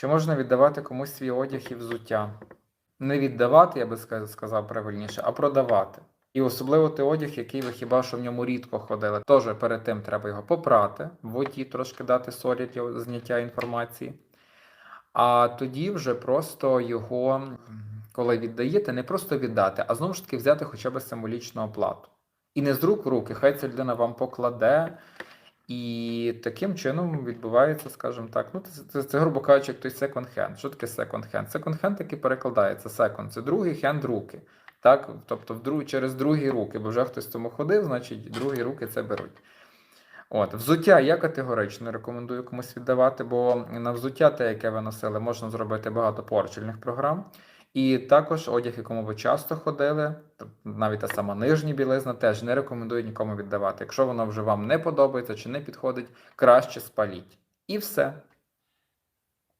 Чи можна віддавати комусь свій одяг і взуття? Не віддавати, я би сказав правильніше, а продавати. І особливо той одяг, який ви хіба що в ньому рідко ходили. Теж перед тим треба його попрати, в воді трошки дати солі для зняття інформації. А тоді вже просто його, коли віддаєте, не просто віддати, а знову ж таки взяти хоча б символічну оплату. І не з рук в руки, хай ця людина вам покладе. І таким чином відбувається, скажімо так, ну це, це, це грубо кажучи, як той секонд-хенд. Що таке секонд-хенд? Секонд-хенд таки перекладається секонд, це другий хенд руки. Так, тобто в друг, через другі руки, бо вже хтось цьому ходив, значить другі руки це беруть. От, взуття я категорично рекомендую комусь віддавати, бо на взуття, те, яке ви носили, можна зробити багато порчельних програм. І також одяг, якому ви часто ходили, навіть та сама нижня білизна, теж не рекомендую нікому віддавати. Якщо воно вже вам не подобається чи не підходить, краще спаліть. І все.